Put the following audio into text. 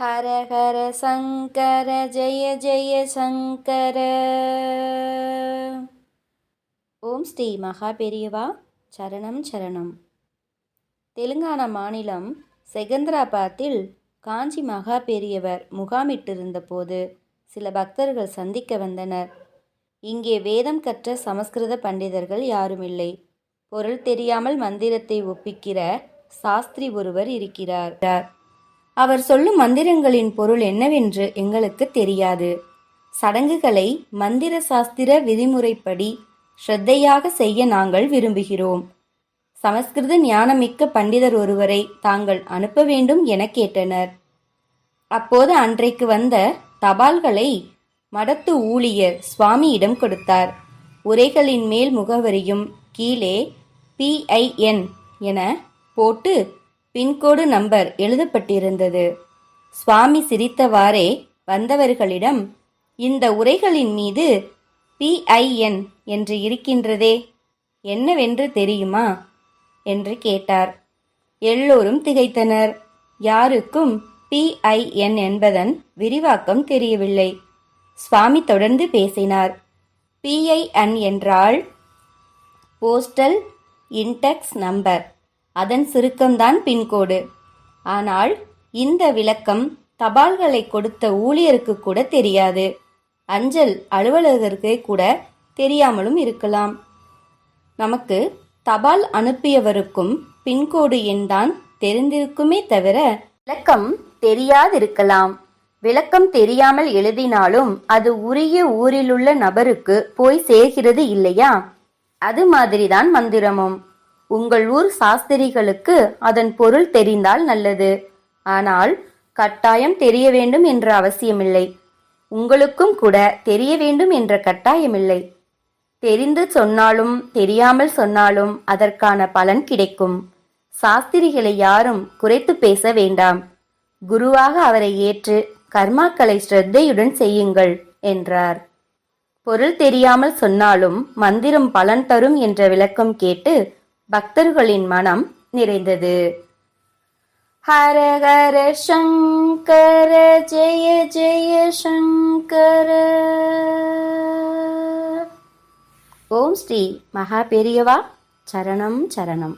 ஹர ஹர சங்கர ஜெய ஜெய சங்கர. ஓம் ஸ்ரீ மகா பெரியவா சரணம் சரணம். தெலுங்கானா மாநிலம் செகந்திராபாத்தில் காஞ்சி மகா பெரியவர் முகாமிட்டிருந்தபோது சில பக்தர்கள் சந்திக்க வந்தனர். இங்கே வேதம் கற்ற சமஸ்கிருத பண்டிதர்கள் யாருமில்லை. பொருள் தெரியாமல் மந்திரத்தை ஒப்பிக்கிற சாஸ்திரி ஒருவர் இருக்கிறார். அவர் சொல்லும் மந்திரங்களின் பொருள் என்னவென்று எங்களுக்கு தெரியாது. சடங்குகளை மந்திர சாஸ்திர விதிமுறைப்படி ஸ்ரத்தையாக செய்ய நாங்கள் விரும்புகிறோம். சமஸ்கிருத ஞானமிக்க பண்டிதர் ஒருவரை தாங்கள் அனுப்ப வேண்டும் என கேட்டனர். அப்போது அன்றைக்கு வந்த தபால்களை மடத்து ஊழியர் சுவாமியிடம் கொடுத்தார். உரைகளின் மேல் முகவரியும் கீழே பிஐஎன் என போட்டு பின்கோடு நம்பர் எழுதப்பட்டிருந்தது. சுவாமி சிரித்தவாறே வந்தவர்களிடம் இந்த உரைகளின் மீது பிஐஎன் என்று இருக்கின்றதே என்னவென்று தெரியுமா? என்று கேட்டார். எல்லோரும் திகைத்தனர். யாருக்கும் பிஐஎன் என்பதன் விரிவாக்கம் தெரியவில்லை. சுவாமி தொடர்ந்து பேசினார். பிஐஎன் என்றால் போஸ்டல் இன்டெக்ஸ் நம்பர் அதன் சுருக்கம்தான் பின்கோடு. ஆனால் இந்த விளக்கம் தபால்களை கொடுத்த ஊழியருக்கு கூட தெரியாது. அஞ்சல் அலுவலகருக்கு கூட தெரியாமலும் இருக்கலாம். நமக்கு தபால் அனுப்பியவருக்கும் பின்கோடு எண்தான் தெரிந்திருக்குமே தவிர விளக்கம் தெரியாதிருக்கலாம். விளக்கம் தெரியாமல் எழுதினாலும் அது உரிய ஊரிலுள்ள நபருக்கு போய் சேர்கிறது இல்லையா? அது மாதிரிதான் மந்திரமும். உங்கள் ஊர் சாஸ்திரிகளுக்கு அதன் பொருள் தெரிந்தால் நல்லது. ஆனால் கட்டாயம் தெரிய வேண்டும் என்ற அவசியமில்லை. உங்களுக்கும் கூட தெரிய வேண்டும் என்ற கட்டாயமில்லை. தெரிந்து சொன்னாலும் தெரியாமல் சொன்னாலும் அதற்கான பலன் கிடைக்கும். சாஸ்திரிகளை யாரும் குறைத்து பேச வேண்டாம். குருவாக அவரை ஏற்று கர்மாக்களை ஸ்ரத்தையுடன் செய்யுங்கள் என்றார். பொருள் தெரியாமல் சொன்னாலும் மந்திரம் பலன் தரும் என்ற விளக்கம் கேட்டு பக்தர்களின் மனம் நிறைந்தது. ஹர ஹர சங்கர ஜெய ஜெய சங்கர. ஓம் ஸ்ரீ மகா பெரியவா சரணம் சரணம்.